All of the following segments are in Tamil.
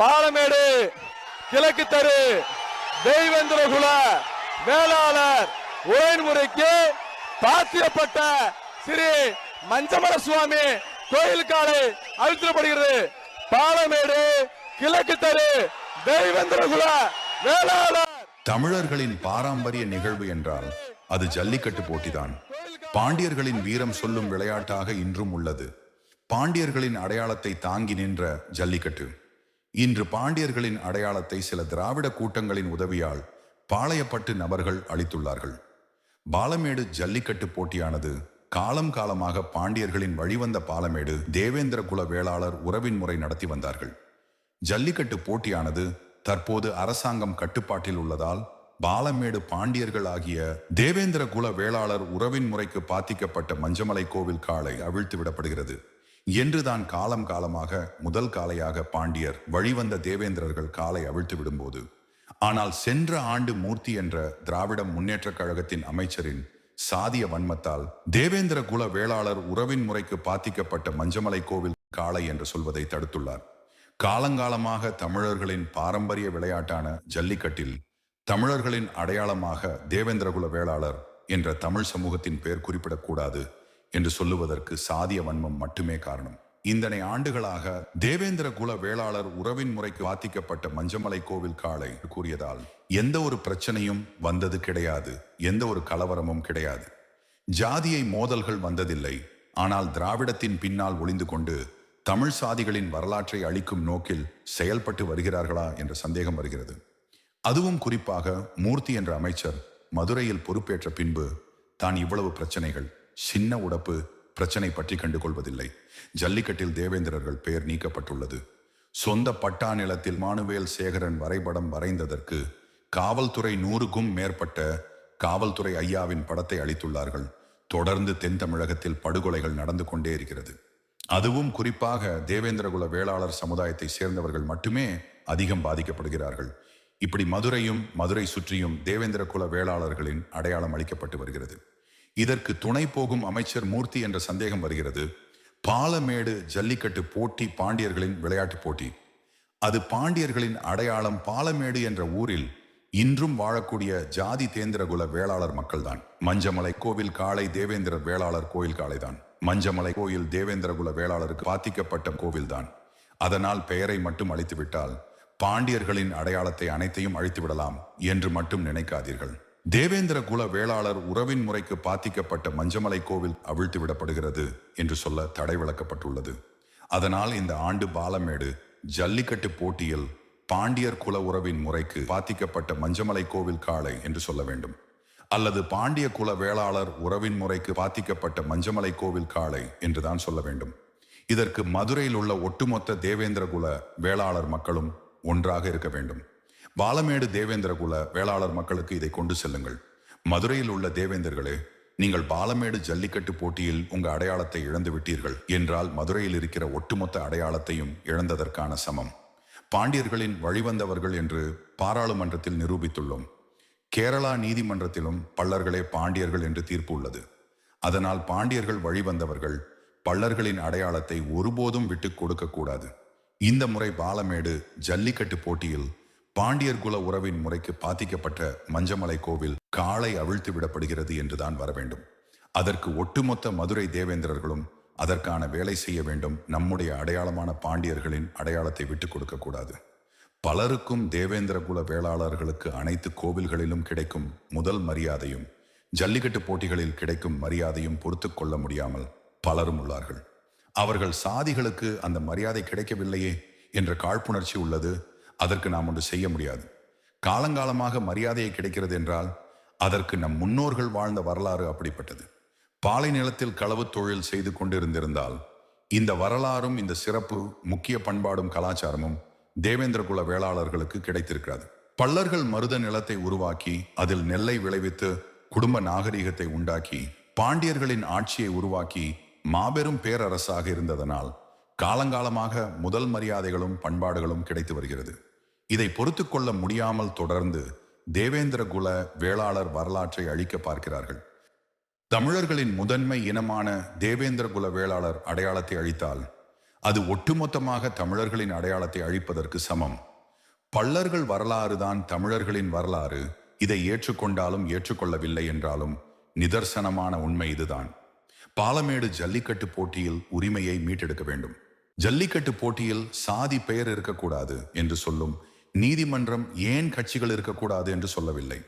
பாலமேடு கிழக்கு தெரு தெய்வேந்திரகுல வேளாளர் உரைமுறைக்கு பாத்தியப்பட்ட ஸ்ரீ மஞ்சமல சுவாமி கோயில் காலை அழுத்தப்படுகிறது. பாலமேடு கிழக்கு தெரு தெய்வேந்திரகுல வேளாளர். தமிழர்களின் பாரம்பரிய நிகழ்வு என்றால் அது ஜல்லிக்கட்டு போட்டிதான். பாண்டியர்களின் வீரம் சொல்லும் விளையாட்டாக இன்றும் உள்ளது. பாண்டியர்களின் அடையாளத்தை தாங்கி நின்ற ஜல்லிக்கட்டு. இன்று பாண்டியர்களின் அடையாளத்தை சில திராவிட கூட்டங்களின் உதவியால் பாளையப்பட்டு நபர்கள் அளித்துள்ளார்கள். பாலமேடு ஜல்லிக்கட்டு போட்டியானது காலம் காலமாக பாண்டியர்களின் வழிவந்த பாலமேடு தேவேந்திர குல வேளாளர் உறவின் முறை நடத்தி வந்தார்கள். ஜல்லிக்கட்டு போட்டியானது தற்போது அரசாங்கம் கட்டுப்பாட்டில் உள்ளதால் பாலமேடு பாண்டியர்கள் ஆகிய தேவேந்திர குல வேளாளர் உறவின் முறைக்கு பாத்திக்கப்பட்ட மஞ்சமலை கோவில் காலை அவிழ்த்து விடப்படுகிறது. என்றுதான் காலம் காலமாக முதல் காலையாக பாண்டியர் வழிவந்த தேவேந்திரர்கள் காலை அவிழ்த்து விடும்போது ஆனால் சென்ற ஆண்டு மூர்த்தி என்ற திராவிட முன்னேற்றக் கழகத்தின் அமைச்சரின் சாதிய வன்மத்தால் தேவேந்திர குல வேளாளர் உறவின் முறைக்கு பாத்திக்கப்பட்ட மஞ்சமலை கோவில் காளை என்று சொல்வதை தடுத்துள்ளார். காலங்காலமாக தமிழர்களின் பாரம்பரிய விளையாட்டான ஜல்லிக்கட்டில் தமிழர்களின் அடையாளமாக தேவேந்திரகுல வேளாளர் என்ற தமிழ் சமூகத்தின் பெயர் குறிப்பிடக்கூடாது என்று சொல்லுவதற்கு சாதிய வன்மம் மட்டுமே காரணம். இந்தனை ஆண்டுகளாக தேவேந்திர குல வேளாளர் உறவின் முறைக்கு வாத்திக்கப்பட்ட மஞ்சமலை கோவில் காளை கூறியதால் எந்த ஒரு பிரச்சனையும் வந்தது கிடையாது எந்த ஒரு கலவரமும் கிடையாது. ஜாதியை மோதல்கள் வந்ததில்லை ஆனால் திராவிடத்தின் பின்னால் ஒளிந்து கொண்டு தமிழ் சாதிகளின் வரலாற்றை அழிக்கும் நோக்கில் செயல்பட்டு வருகிறார்களா என்ற சந்தேகம் வருகிறது. அதுவும் குறிப்பாக மூர்த்தி என்ற அமைச்சர் மதுரையில் பொறுப்பேற்ற பின்பு தான் இவ்வளவு பிரச்சனைகள் சின்ன உடப்பு பிரச்சனை பற்றி கண்டு கொள்வதில்லை ஜல்லிக்கட்டில் தேவேந்திரர்கள் பெயர் நீக்கப்பட்டுள்ளது. சொந்த பட்டா நிலத்தில் மானுவேல் சேகரன் வரைபடம் வரைந்ததற்கு காவல்துறை நூறுக்கும் மேற்பட்ட காவல்துறை ஐயாவின் படத்தை அளித்துள்ளார்கள். தொடர்ந்து தென் தமிழகத்தில் படுகொலைகள் நடந்து கொண்டே இருக்கிறது. அதுவும் குறிப்பாக தேவேந்திரகுல வேளாளர் சமுதாயத்தை சேர்ந்தவர்கள் மட்டுமே அதிகம் பாதிக்கப்படுகிறார்கள். இப்படி மதுரையும் மதுரை சுற்றியும் தேவேந்திர குல வேளாளர்களின் அடையாளம் அளிக்கப்பட்டு வருகிறது. இதற்கு துணை போகும் அமைச்சர் மூர்த்தி என்ற சந்தேகம் வருகிறது. பாலமேடு ஜல்லிக்கட்டு போட்டி பாண்டியர்களின் விளையாட்டு போட்டி. அது பாண்டியர்களின் அடையாளம் பாலமேடு என்ற ஊரில் இன்றும் வாழக்கூடிய ஜாதி தேந்திரகுல வேளாளர் மக்கள்தான். மஞ்சமலை கோவில் காளை தேவேந்திர வேளாளர் கோயில் காளைதான். மஞ்சமலை கோயில் தேவேந்திரகுல வேளாளருக்கு பாத்திக்கப்பட்ட கோவில்தான். அதனால் பெயரை மட்டும் அழித்துவிட்டால் பாண்டியர்களின் அடையாளத்தை அனைத்தையும் அழித்து விடலாம் என்று மட்டும் நினைக்காதீர்கள். தேவேந்திர குல வேளாளர் உறவின் முறைக்கு பாத்திக்கப்பட்ட மஞ்சமலை கோவில் அவிழ்த்து விடப்படுகிறது என்று சொல்ல தடை விளக்கப்பட்டுள்ளது அதனால் இந்த ஆண்டு பாலமேடு ஜல்லிக்கட்டு போட்டியில் பாண்டியர் குல உறவின் முறைக்கு பாத்திக்கப்பட்ட மஞ்சமலை கோவில் காளை என்று சொல்ல வேண்டும். அல்லது பாண்டிய குல வேளாளர் உறவின் முறைக்கு பாத்திக்கப்பட்ட மஞ்சமலை கோவில் காளை என்றுதான் சொல்ல வேண்டும். இதற்கு மதுரையில் உள்ள ஒட்டுமொத்த தேவேந்திர குல வேளாளர் மக்களும் ஒன்றாக இருக்க வேண்டும். பாலமேடு தேவேந்திர குல வேளாளர் மக்களுக்கு இதை கொண்டு செல்லுங்கள். மதுரையில் உள்ள தேவேந்தர்களே நீங்கள் பாலமேடு ஜல்லிக்கட்டு போட்டியில் உங்க அடையாளத்தை இழந்து விட்டீர்கள். என்றால் மதுரையில் இருக்கிற ஒட்டுமொத்த அடையாளத்தையும் இழந்ததற்கான சமம். பாண்டியர்களின் வழிவந்தவர்கள் என்று பாராளுமன்றத்தில் நிரூபித்துள்ளோம். கேரளா நீதிமன்றத்திலும் பல்லர்களே பாண்டியர்கள் என்று தீர்ப்பு உள்ளது. அதனால் பாண்டியர்கள் வழிவந்தவர்கள் பல்லர்களின் அடையாளத்தை ஒருபோதும் விட்டுக் கொடுக்கக்கூடாது இந்த முறை பாலமேடு ஜல்லிக்கட்டு போட்டியில் பாண்டியர் குல உறவின் முறைக்கு பாதிக்கப்பட்ட மஞ்சமலை கோவில் காலை அவிழ்த்து விடப்படுகிறது என்றுதான் வர வேண்டும் அதற்கு ஒட்டுமொத்த மதுரை தேவேந்திரர்களும் அதற்கான வேலை செய்ய வேண்டும் நம்முடைய அடையாளமான பாண்டியர்களின் அடையாளத்தை விட்டுக் கொடுக்க கூடாது. பலருக்கும் தேவேந்திர குல வேளாளர்களுக்கு அனைத்து கோவில்களிலும் கிடைக்கும் முதல் மரியாதையும் ஜல்லிக்கட்டு போட்டிகளில் கிடைக்கும் மரியாதையும் பொறுத்து கொள்ள முடியாமல் பலரும் உள்ளார்கள். அவர்கள் சாதிகளுக்கு அந்த மரியாதை கிடைக்கவில்லையே என்ற காழ்ப்புணர்ச்சி உள்ளது அதற்கு நாம் ஒன்று செய்ய முடியாது. காலங்காலமாக மரியாதையை கிடைக்கிறது என்றால் அதற்கு நம் முன்னோர்கள் வாழ்ந்த வரலாறு அப்படிப்பட்டது. பாலை நிலத்தில் களவு தொழில் செய்து கொண்டிருந்திருந்தால் இந்த வரலாறும் இந்த சிறப்பு முக்கிய பண்பாடும் கலாச்சாரமும் தேவேந்திர குல வேளாளர்களுக்கு கிடைத்திருக்கிறது. பல்லர்கள் மருத நிலத்தை உருவாக்கி அதில் நெல்லை விளைவித்து குடும்ப நாகரிகத்தை உண்டாக்கி பாண்டியர்களின் ஆட்சியை உருவாக்கி மாபெரும் பேரரசாக இருந்ததனால் காலங்காலமாக முதல் மரியாதைகளும் பண்பாடுகளும் கிடைத்து வருகிறது. இதை பொறுத்து கொள்ள முடியாமல் தொடர்ந்து தேவேந்திர குல வேளாளர் வரலாற்றை அழிக்க பார்க்கிறார்கள். தமிழர்களின் முதன்மை இனமான தேவேந்திர குல வேளாளர் அடையாளத்தை அழித்தால் அது ஒட்டுமொத்தமாக தமிழர்களின் அடையாளத்தை அழிப்பதற்கு சமம். பள்ளர்கள் வரலாறு தான் தமிழர்களின் வரலாறு. இதை ஏற்றுக்கொண்டாலும் ஏற்றுக்கொள்ளவில்லை என்றாலும் நிதர்சனமான உண்மை இதுதான். பாலமேடு ஜல்லிக்கட்டு போட்டியில் உரிமையை மீட்டெடுக்க வேண்டும். ஜல்லிக்கட்டு போட்டியில் சாதி பெயர் இருக்கக்கூடாது என்று சொல்லும் நீதிமன்றம் ஏன் கட்சிகள் இருக்கக்கூடாது என்று சொல்லவில்லை.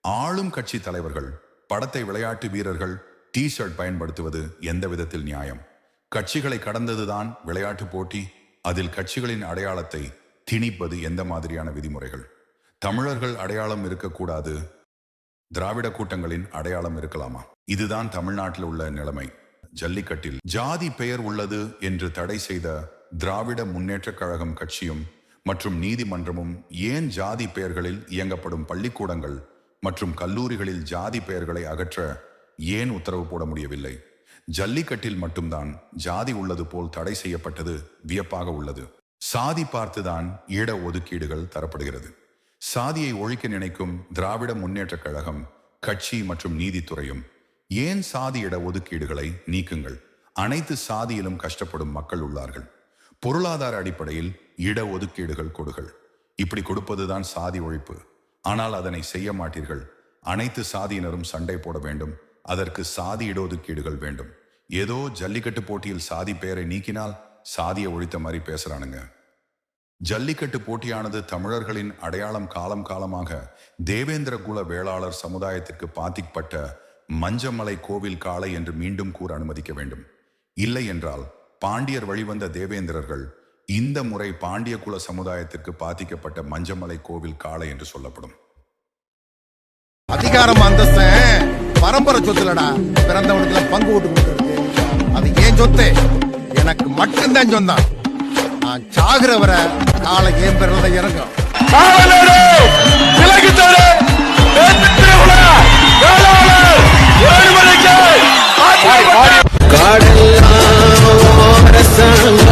ஆளும் கட்சி தலைவர்கள் படத்தை விளையாட்டு வீரர்கள் டி ஷர்ட் பயன்படுத்துவது எந்த விதத்தில் நியாயம்? கட்சிகளை கடந்ததுதான் விளையாட்டு போட்டி அதில் கட்சிகளின் அடையாளத்தை திணிப்பது எந்த மாதிரியான விதிமுறைகள்? தமிழர்கள் அடையாளம் இருக்கக்கூடாது திராவிட கூட்டங்களின் அடையாளம் இருக்கலாமா? இதுதான் தமிழ்நாட்டில் உள்ள நிலைமை. ஜல்லிக்கட்டில் ஜாதி பெயர் உள்ளது என்று தடை செய்த திராவிட முன்னேற்றக் கழகம் கட்சியும் மற்றும் நீதிமன்றமும் ஏன் ஜாதி பெயர்களில் இயங்கப்படும் பள்ளிக்கூடங்கள் மற்றும் கல்லூரிகளில் ஜாதி பெயர்களை அகற்ற ஏன் உத்தரவு போட முடியவில்லை? ஜல்லிக்கட்டில் மட்டும்தான் ஜாதி உள்ளது போல் தடை செய்யப்பட்டது வியப்பாக உள்ளது. சாதி பார்த்துதான் இட ஒதுக்கீடுகள் தரப்படுகிறது. சாதியை ஒழிக்க நினைக்கும் திராவிட முன்னேற்றக் கழகம் கட்சி மற்றும் நீதித்துறையும் ஏன் சாதி இட ஒதுக்கீடுகளை நீக்குங்கள்? அனைத்து சாதியிலும் கஷ்டப்படும் மக்கள் உள்ளார்கள். பொருளாதார அடிப்படையில் இட ஒதுக்கீடுகள் கொடுகள். இப்படி கொடுப்பதுதான் சாதி ஒழிப்பு. ஆனால் அதனை செய்ய மாட்டீர்கள். அனைத்து சாதியினரும் சண்டை போட வேண்டும். அதற்கு சாதி இடஒதுக்கீடுகள் வேண்டும். ஏதோ ஜல்லிக்கட்டு போட்டியில் சாதி பெயரை நீக்கினால் சாதியை ஒழித்த மாதிரி பேசுறானுங்க. ஜல்லிக்கட்டு போட்டியானது தமிழர்களின் அடையாளம் காலம் காலமாக தேவேந்திர குல வேளாளர் சமுதாயத்திற்கு பாத்திப்பட்ட மஞ்சமலை கோவில் காளை என்று மீண்டும் கூற அனுமதிக்க வேண்டும். இல்லை என்றால் பாண்டியர் வழிவந்த தேவேந்திரர்கள் இந்த முறை பாண்டிய குல சமுதாயத்திற்கு பாதிக்கப்பட்ட மஞ்சமலை கோவில் காளை என்று சொல்லப்படும். அதிகாரம் அந்தஸ்து. பரம்பரை சொத்துலடா. பிறந்தவனுக்குல பங்கு ஓட்டு அது ஏன் சொத்து? எனக்கு மட்டும்தான் சொந்தான் நான் சாகுற வரை காலை ஏன் பிறந்த இறங்கும்? Caudal sun